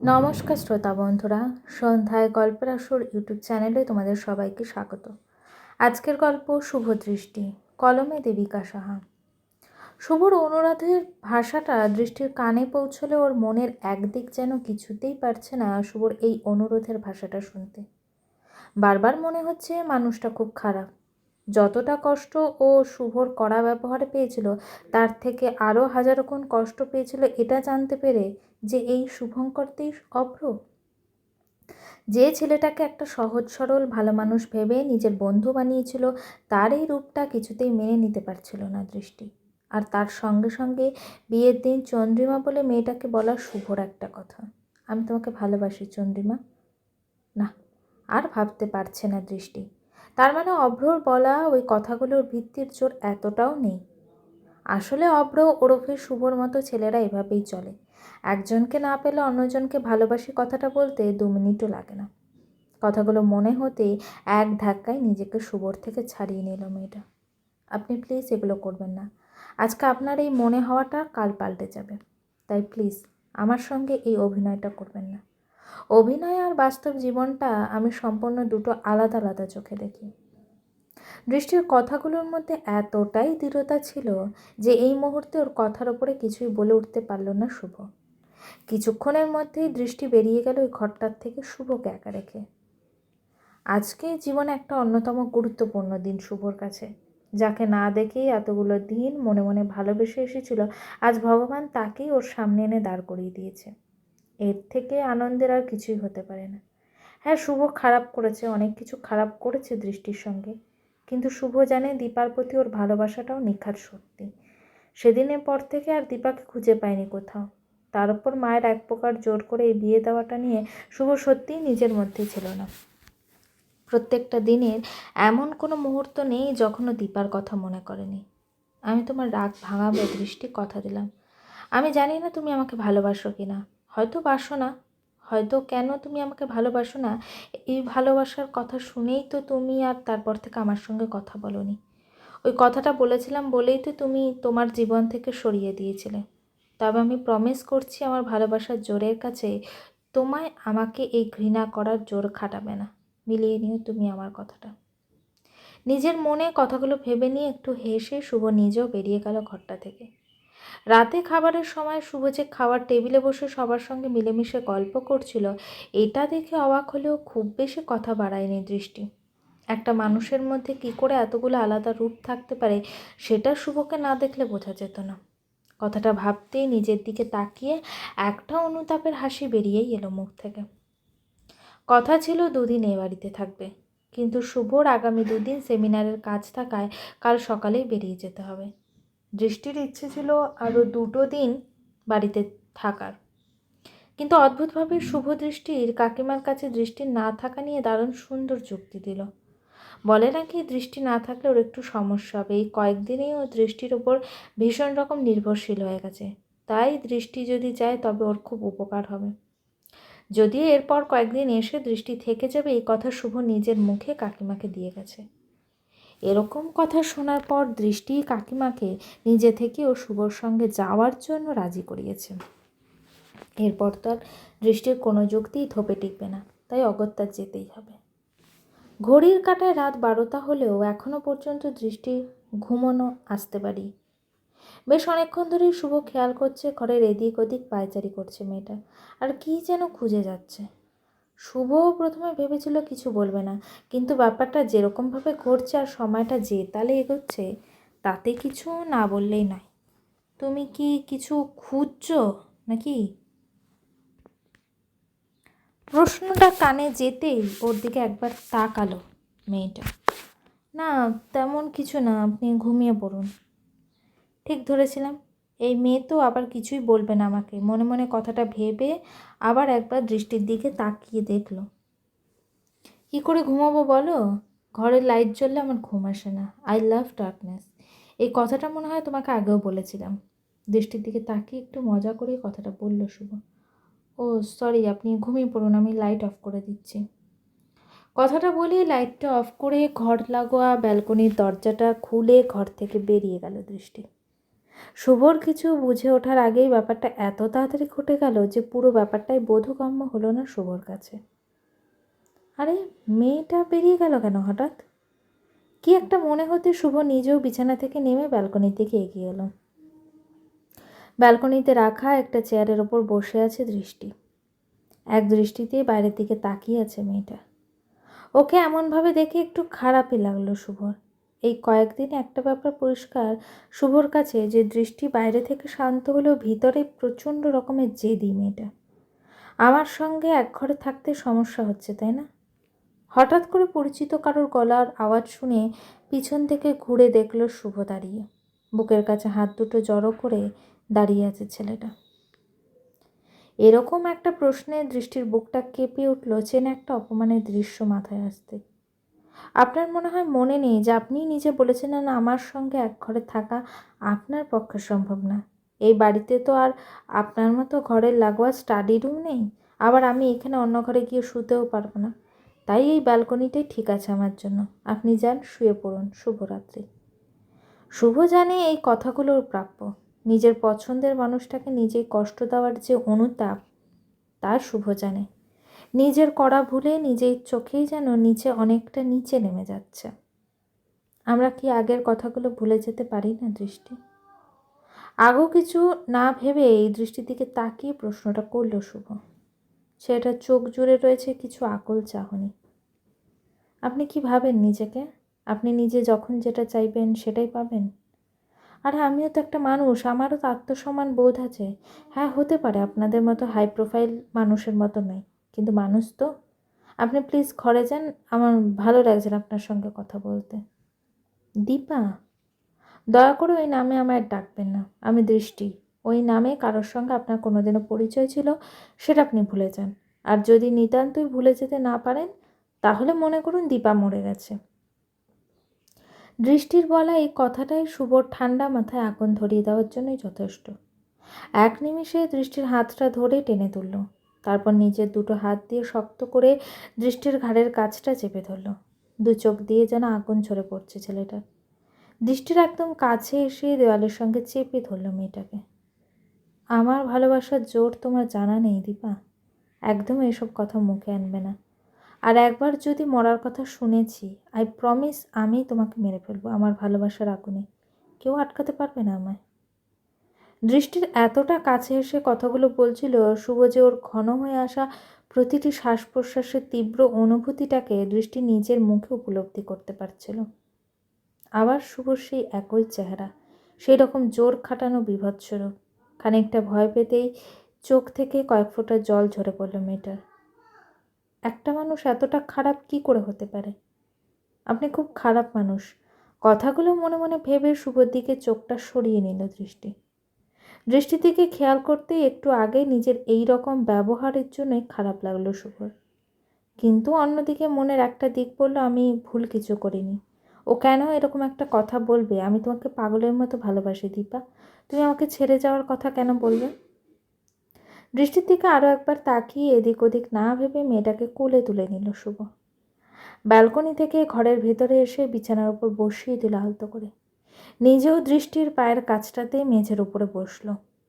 নমস্কার শ্রোতা বন্ধুরা, সন্ধ্যায় গল্পের আসর ইউটিউব চ্যানেলে তোমাদের সবাইকে স্বাগত। আজকের গল্প শুভ দৃষ্টি, কলমে দেবিকা সাহা। শুভর অনুরাধের ভাষাটা দৃষ্টির কানে পৌঁছলে ওর মনের একদিক যেন কিছুতেই পারছে না শুভর এই অনুরোধের ভাষাটা শুনতে। বারবার মনে হচ্ছে মানুষটা খুব খারাপ। যতটা কষ্ট ও শুভর কড়া ব্যবহার পেয়েছিল, তার থেকে আরও হাজারো গুণ কষ্ট পেয়েছিল এটা জানতে পেরে যে এই শুভঙ্করতেই অভ্র। যে ছেলেটাকে একটা সহজ, সরল, ভালো মানুষ ভেবে নিজের বন্ধু বানিয়েছিল, তার এই রূপটা কিছুতেই মেনে নিতে পারছিল না দৃষ্টি। আর তার সঙ্গে সঙ্গে বিয়ের দিন চন্দ্রিমা বলে মেয়েটাকে বলা শুভর একটা কথা। আমি তোমাকে ভালোবাসি চন্দ্রিমা। না, আর ভাবতে পারছে না দৃষ্টি। তার মানে অভ্রর বলা ওই কথাগুলোর ভিত্তির জোর এতটাও নেই। আসলে অভ্র ওরফে শুভর মতো ছেলেরা এভাবেই চলে। একজনকে না পেলে অন্যজনকে ভালোবাসি কথাটা বলতে দু মিনিটও লাগে না। কথাগুলো মনে হতে এক ধাক্কায় নিজেকে শুভর থেকে ছাড়িয়ে নিল মেয়েটা। আপনি প্লিজ এগুলো করবেন না। আজকে আপনার এই মনে হওয়াটা কাল পাল্টে যাবে। তাই প্লিজ আমার সঙ্গে এই অভিনয়টা করবেন না। অভিনয় আর বাস্তব জীবনটা আমি সম্পূর্ণ দুটো আলাদা আলাদা চোখে দেখি। দৃষ্টির কথাগুলোর মধ্যে এতটাই দৃঢ়তা ছিল যে এই মুহূর্তে ওর কথার ওপরে কিছুই বলে উঠতে পারল না শুভ। কিছুক্ষণের মধ্যেই দৃষ্টি বেরিয়ে গেল ওই ঘরটার থেকে শুভকে একা রেখে। আজকে জীবনে একটা অন্যতম গুরুত্বপূর্ণ দিন শুভর কাছে, যাকে না দেখেই এতগুলো দিন মনে মনে ভালোবেসে এসেছিল, আজ ভগবান তাকেই ওর সামনে এনে দাঁড় করিয়ে দিয়েছে। এর থেকে আনন্দের আর কিছুই হতে পারে না। হ্যাঁ শুভ খারাপ করেছে, অনেক কিছু খারাপ করেছে দৃষ্টির সঙ্গে। কিন্তু শুভ জানে দীপার প্রতি ওর ভালোবাসাটাও নিখাত সত্যি। সেদিনের পর থেকে আর দীপাকে খুঁজে পায়নি কোথাও। তার উপর মায়ের এক প্রকার জোর করে এই বিয়ে দেওয়াটা নিয়ে শুভ সত্যিই নিজের মধ্যে ছিল না। প্রত্যেকটা দিনের এমন কোনো মুহূর্ত নেই যখনও দীপার কথা মনে করেনি। আমি তোমার রাগ ভাঙাবে দৃষ্টি কথা দিলাম। আমি জানি না তুমি আমাকে ভালোবাসো কি না হয়তো বাসো না। হয়তো কেন তুমি আমাকে ভালোবাসো না? এই ভালোবাসার কথা শুনেই তো তুমি আর তারপর থেকে আমার সঙ্গে কথা বলনি। ওই কথাটা বলেছিলাম বলেই তো তুমি তোমার জীবন থেকে সরিয়ে দিয়েছিলে। তবে আমি প্রমিস করছি আমার ভালোবাসার জোরের কাছে তোমায় আমাকে এই ঘৃণা করার জোর খাটাবে না। মিলিয়ে নিও তুমি আমার কথাটা। নিজের মনে কথাগুলো ভেবে নিয়ে একটু হেসে শুভ নিজেও বেরিয়ে গেল ঘরটা থেকে। রাতে খাবারের সময় শুভ যে খাওয়ার টেবিলে বসে সবার সঙ্গে মিলেমিশে গল্প করছিল। এটা দেখে অবাক হলেও খুব বেশি কথা বাড়ায়নি দৃষ্টি। একটা মানুষের মধ্যে কি করে এতগুলো আলাদা রূপ থাকতে পারে, সেটা শুভকে না দেখলে বোঝা যেত না। কথাটা ভাবতেই নিজের দিকে তাকিয়ে একটা অনুতাপের হাসি বেরিয়েই এলো মুখ থেকে। কথা ছিল দুদিন এ বাড়িতে থাকবে, কিন্তু শুভর আগামী দুদিন সেমিনারের কাজ থাকায় কাল সকালেই বেরিয়ে যেতে হবে। দৃষ্টির ইচ্ছে ছিল আরও দুটো দিন বাড়িতে থাকার। কিন্তু অদ্ভুতভাবে শুভ দৃষ্টির কাকিমার কাছে দৃষ্টি না থাকা নিয়ে দারুণ সুন্দর যুক্তি দিল। বলে নাকি দৃষ্টি না থাকলে ওর একটু সমস্যা হবে। এই কয়েকদিনেই ও দৃষ্টির ওপর ভীষণ রকম নির্ভরশীল হয়ে গেছে। তাই দৃষ্টি যদি যায় তবে ওর খুব উপকার হবে। যদিও এরপর কয়েকদিন এসে দৃষ্টি থেকে যাবে, এই কথা শুভ নিজের মুখে কাকিমাকে দিয়ে গেছে। এরকম কথা শোনার পর দৃষ্টি কাকিমাকে নিজে থেকে ও শুভর সঙ্গে যাওয়ার জন্য রাজি করিয়েছে। এরপর তো আর দৃষ্টির কোনো যুক্তিই থোপে টিকবে না, তাই অগত্যা যেতেই হবে। ঘড়ির কাটায় রাত বারোটা হলেও এখনও পর্যন্ত দৃষ্টি ঘুমোনো আসতে পারি। বেশ অনেকক্ষণ ধরেই শুভ খেয়াল করছে ঘরের এদিক ওদিক পায়চারি করছে মেয়েটা, আর কী যেন খুঁজে যাচ্ছে। শুভ প্রথমে ভেবেছিল কিছু বলবে না, কিন্তু ব্যাপারটা যেরকমভাবে ঘটছে আর সময়টা যে তালে এগোচ্ছে, তাতে কিছু না বললেই নয়। তুমি কি কিছু খুঁজছো নাকি? প্রশ্নটা কানে যেতেই ওর দিকে একবার তাকালো মেয়েটা। না, তেমন কিছু না, আপনি ঘুমিয়ে পড়ুন। ঠিক ধরেছিলাম। এই মেয়ে তো আবার কিছুই বলবে না আমাকে। মনে মনে কথাটা ভেবে আবার একবার দৃষ্টির দিকে তাকিয়ে দেখল। কী করে ঘুমাবো বলো? ঘরের লাইট জ্বললে আমার ঘুম আসে না। আই লাভ ডার্কনেস এই কথাটা মনে হয় তোমাকে আগেও বলেছিলাম। দৃষ্টির দিকে তাকিয়ে একটু মজা করে কথাটা বলল শুভ। ও সরি আপনি ঘুমিয়ে পড়ুন, আমি লাইট অফ করে দিচ্ছি। কথাটা বলে লাইটটা অফ করে ঘর লাগোয়া ব্যালকনির দরজাটা খুলে ঘর থেকে বেরিয়ে গেল দৃষ্টি। শুভর কিছু বুঝে ওঠার আগেই ব্যাপারটা এত তাড়াতাড়ি ঘটে গেল যে পুরো ব্যাপারটাই বোধগম্য হলো না শুভর কাছে। আরে, মেয়েটা বেরিয়ে গেল কেন হঠাৎ? কি একটা মনে হতে শুভ নিজেও বিছানা থেকে নেমে ব্যালকনির দিকে এগিয়ে এলো। ব্যালকনিতে রাখা একটা চেয়ারের ওপর বসে আছে দৃষ্টি। এক দৃষ্টিতে বাইরের দিকে তাকিয়ে আছে মেয়েটা। ওকে এমনভাবে দেখে একটু খারাপই লাগল শুভর। এই কয়েকদিন একটা ব্যাপার পরিষ্কার। শুভর কাছে যে দৃষ্টি বাইরে থেকে শান্ত হলেও ভিতরে প্রচণ্ড রকমের জেদি মেয়েটা। আমার সঙ্গে এক ঘরে থাকতে সমস্যা হচ্ছে, তাই না? হঠাৎ করে পরিচিত কারোর গলার আওয়াজ শুনে পিছন থেকে ঘুরে দেখল শুভ দাঁড়িয়ে। বুকের কাছে হাত দুটো জড়ো করে দাঁড়িয়ে আছে ছেলেটা। এরকম একটা প্রশ্নে দৃষ্টির বুকটা কেঁপে উঠল চেনা একটা অপমানের দৃশ্য মাথায় আসতে। আপনার মনে হয় মনে নেই যে আপনি নিজে বলেছেন না আমার সঙ্গে এক ঘরে থাকা আপনার পক্ষে সম্ভব না। এই বাড়িতে তো আর আপনার মতো ঘরের লাগোয়া স্টাডি রুম নেই। আবার আমি এখানে অন্য ঘরে গিয়ে শুতেও পারব না। তাই এই ব্যালকনিটাই ঠিক আছে আমার জন্য। আপনি যান, শুয়ে পড়ুন। শুভরাত্রি। শুভ জানে এই কথাগুলোর প্রাপ্য। নিজের পছন্দের মানুষটাকে নিজেই কষ্ট দেওয়ার যে অনুতাপ, তার শুভ জানে। নিজের করা ভুলে নিজের চোখেই যেন নিচে অনেকটা নিচে নেমে যাচ্ছে। আমরা কি আগের কথাগুলো ভুলে যেতে পারি না দৃষ্টি? আগেও কিছু না ভেবে এই দৃষ্টির দিকে তাকিয়ে প্রশ্নটা করল শুভ। সেটা চোখ জুড়ে রয়েছে কিছু আকল চাহনি। আপনি কি ভাবেন নিজেকে? আপনি নিজে যখন যেটা চাইবেন সেটাই পাবেন? আরে আমিও তো একটা মানুষ, আমারও তো আত্মসম্মান বোধ আছে। হ্যাঁ হতে পারে, আপনাদের মতো হাই প্রোফাইল মানুষের মতো নয়। কিন্তু মানুষ তো। আপনি প্লিজ ঘরে যান, আমার ভালো লাগছে না আপনার সঙ্গে কথা বলতে। দীপা, দয়া করে ওই নামে আমায় ডাকবেন না, আমি দৃষ্টি। ওই নামে কারোর সঙ্গে আপনার কোনোদিনও পরিচয় ছিল, সেটা আপনি ভুলে যান। আর যদি নিতান্তই ভুলে যেতে না পারেন, তাহলে মনে করুন দীপা মরে গেছে। দৃষ্টির বলা এই কথাটাই শুভর ঠান্ডা মাথায় আগুন ধরিয়ে দেওয়ার জন্যই যথেষ্ট। এক নিমিষে দৃষ্টির হাতটা ধরে টেনে তুলল। তারপর নিজের দুটো হাত দিয়ে শক্ত করে দৃষ্টির ঘাড়ের কাছটা চেপে ধরল। দু চোখ দিয়ে যেন আগুন ঝরে পড়ছে ছেলেটার। দৃষ্টির একদম কাছে এসে দেওয়ালের সঙ্গে চেপে ধরল মেয়েটাকে। আমার ভালোবাসার জোর তোমার জানা নেই, দীপা। একদম এসব কথা মুখে আনবে না। আর একবার যদি মরার কথা শুনেছি আই প্রমিস আমি তোমাকে মেরে ফেলব আমার ভালোবাসার আগুনে। কেউ আটকাতে পারবে না আমায়। দৃষ্টির এতটা কাছে এসে কথাগুলো বলছিল, শুভ যে ওর ঘন হয়ে আসা প্রতিটি শ্বাস প্রশ্বাসের তীব্র অনুভূতিটাকে দৃষ্টি নিজের মুখে উপলব্ধি করতে পারছিল। আবার শুভর সেই একই চেহারা সেই রকম জোর খাটানো বিভৎসরূপ খানিকটা ভয় পেতেই চোখ থেকে কয়েক ফোঁটা জল ঝরে পড়ল মেয়েটার। একটা মানুষ এতটা খারাপ কি করে হতে পারে? আপনি খুব খারাপ মানুষ। কথাগুলো মনে মনে ভেবে শুভর দিকে চোখটা সরিয়ে নিল দৃষ্টি। দৃষ্টির দিকে খেয়াল করতেই একটু আগে নিজের এই রকম ব্যবহারের জন্যই খারাপ লাগল শুভর। কিন্তু অন্যদিকে মনের একটা দিক বলল, আমি ভুল কিছু করিনি। ও কেন এরকম একটা কথা বলবে? আমি তোমাকে পাগলের মতো ভালোবাসি, দীপা। তুমি আমাকে ছেড়ে যাওয়ার কথা কেন বলবে দৃষ্টির দিকে আরও একবার তাকিয়ে এদিক ওদিক না ভেবে মেয়েটাকে কোলে তুলে নিল শুভ। ব্যালকনি থেকে ঘরের ভেতরে এসে বিছানার উপর বসিয়ে দিল আলতো করে। নিজেও দৃষ্টির পায়ের কাছটাতে মেঝের উপরে বসল।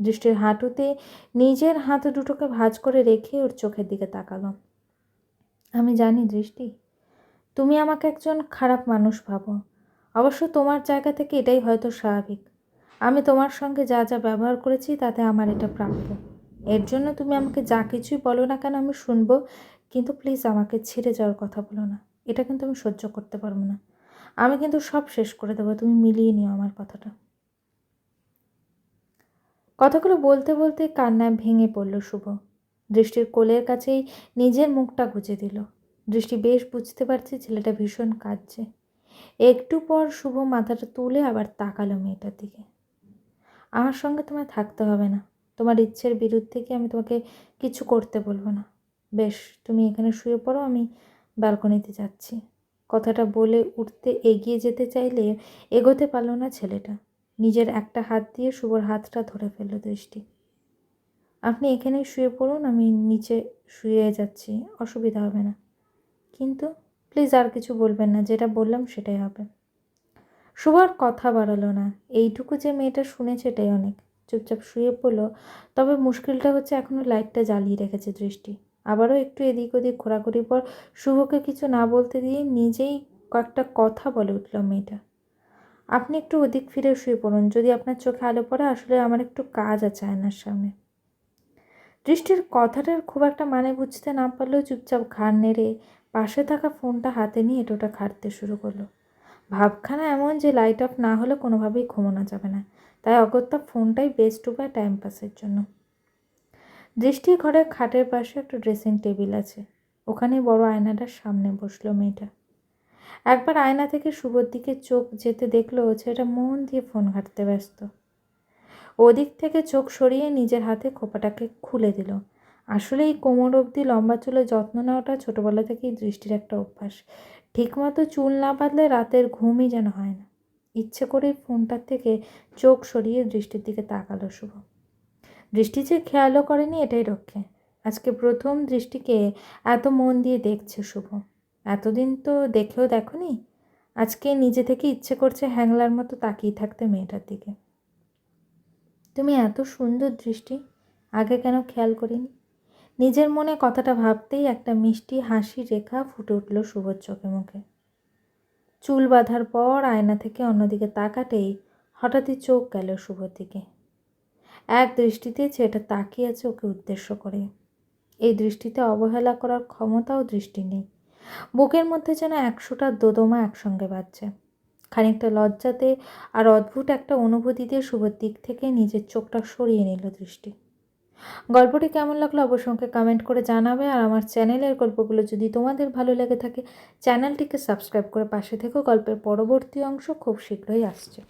দৃষ্টির হাঁটুতে নিজের হাত দুটোকে ভাঁজ করে রেখে ওর চোখের দিকে তাকালো। আমি জানি দৃষ্টি, তুমি আমাকে একজন খারাপ মানুষ ভাবো। অবশ্য তোমার জায়গা থেকে এটাই হয়তো স্বাভাবিক। আমি তোমার সঙ্গে যা যা ব্যবহার করেছি তাতে আমার এটা প্রাপ্য। এর জন্য তুমি আমাকে যা কিছুই বলো না কেন আমি শুনব, কিন্তু প্লিজ আমাকে ছেড়ে যাওয়ার কথা বলো না। এটা কিন্তু আমি সহ্য করতে পারব না। আমি কিন্তু সব শেষ করে দেবো, তুমি মিলিয়ে নিও আমার কথাটা। কথাগুলো বলতে বলতে কান্নায় ভেঙে পড়ল শুভ। দৃষ্টির কোলের কাছেই নিজের মুখটা গুজে দিল। দৃষ্টি বেশ বুঝতে পারছে ছেলেটা ভীষণ কাঁদছে। একটু পর শুভ মাথাটা তুলে আবার তাকালো মেয়েটার দিকে। আমার সঙ্গে তোমায় থাকতে হবে না। তোমার ইচ্ছের বিরুদ্ধে কি আমি তোমাকে কিছু করতে বলব না? বেশ, তুমি এখানে শুয়ে পড়ো, আমি ব্যালকনিতে যাচ্ছি। কথাটা বলে উঠতে এগিয়ে যেতে চাইলে এগোতে পারল না ছেলেটা। নিজের একটা হাত দিয়ে শুভর হাতটা ধরে ফেলল দৃষ্টি। আপনি এখানে শুয়ে পড়ুন, আমি নিচে শুয়ে যাচ্ছি, অসুবিধা হবে না। কিন্তু প্লিজ আর কিছু বলবেন না, যেটা বললাম সেটাই হবে। শুভ আর কথা বাড়ালো না। এইটুকু যে মেয়েটা শুনেছে এটাই অনেক। চুপচাপ শুয়ে পড়ল, তবে মুশকিলটা হচ্ছে এখনও লাইটটা জ্বালিয়ে রেখেছে দৃষ্টি। আবারও একটু এদিক ওদিক ঘোরাঘুরির পর শুভকে কিছু না বলতে দিয়ে নিজেই কয়েকটা কথা বলে উঠল মেয়েটা। আপনি একটু ওদিক ফিরে শুয়ে পড়ুন, যদি আপনার চোখে আলো পড়ে, আসলে আমার একটু কাজ আছে আয়নার সামনে। দৃষ্টির কথাটার খুব একটা মানে বুঝতে না পারলেও চুপচাপ ঘাড় নেড়ে পাশে থাকা ফোনটা হাতে নিয়ে এটোটা খাটতে শুরু করল। ভাবখানা এমন যে লাইট অফ না হলে কোনোভাবেই ঘুমানো যাবে না। তাই অগত্যা ফোনটাই বেস্ট উপায় টাইম পাসের জন্য। দৃষ্টি ঘরে খাটের পাশে একটা ড্রেসিং টেবিল আছে। ওখানে বড় আয়নাটার সামনে বসল মেয়েটা। একবার আয়না থেকে শুভর দিকে চোখ যেতে দেখল ছেলেটা মন দিয়ে ফোন ঘাঁটতে ব্যস্ত। ওদিক থেকে চোখ সরিয়ে নিজের হাতে খোপাটাকে খুলে দিল। আসলে এই কোমর অবধি লম্বা চুলে যত্ন নেওয়াটা ছোটোবেলা থেকেই দৃষ্টির একটা অভ্যাস। ঠিকমতো চুল না বাঁধলে রাতের ঘুমই যেন হয় না। ইচ্ছে করেই ফোনটার থেকে চোখ সরিয়ে দৃষ্টির দিকে তাকালো শুভ। দৃষ্টি যে খেয়ালও করেনি এটাই রক্ষে। আজকে প্রথম দৃষ্টিকে এত মন দিয়ে দেখছে শুভ। এতদিন তো দেখেও দেখনি? আজকে নিজে থেকে ইচ্ছে করছে হ্যাংলার মতো তাকিয়ে থাকতে মেয়েটার দিকে। তুমি এত সুন্দর দৃষ্টি, আগে কেন খেয়াল করিনি? নিজের মনে কথাটা ভাবতেই একটা মিষ্টি হাসি রেখা ফুটে উঠল শুভর চোখে মুখে। চুল বাঁধার পর আয়না থেকে অন্যদিকে তাকাতেই হঠাৎই চোখ গেল শুভর দিকে। এক দৃষ্টিতে ছেলেটা তাকিয়ে আছে ওকে উদ্দেশ্য করে। এই দৃষ্টিতে অবহেলা করার ক্ষমতাও দৃষ্টি নেই। বুকের মধ্যে যেন একশোটা দোদমা একসঙ্গে বাজছে। খানিকটা লজ্জাতে আর অদ্ভুত একটা অনুভূতিতে শুভর দিক থেকে নিজের চোখটা সরিয়ে নিল দৃষ্টি। গল্পটি কেমন লাগল অবশ্যই আমাকে কমেন্ট করে জানাবে আর আমার চ্যানেলের গল্পগুলো যদি তোমাদের ভালো লেগে থাকে, চ্যানেলটিকে সাবস্ক্রাইব করে পাশে থেকেও গল্পের পরবর্তী অংশ খুব শীঘ্রই আসছে।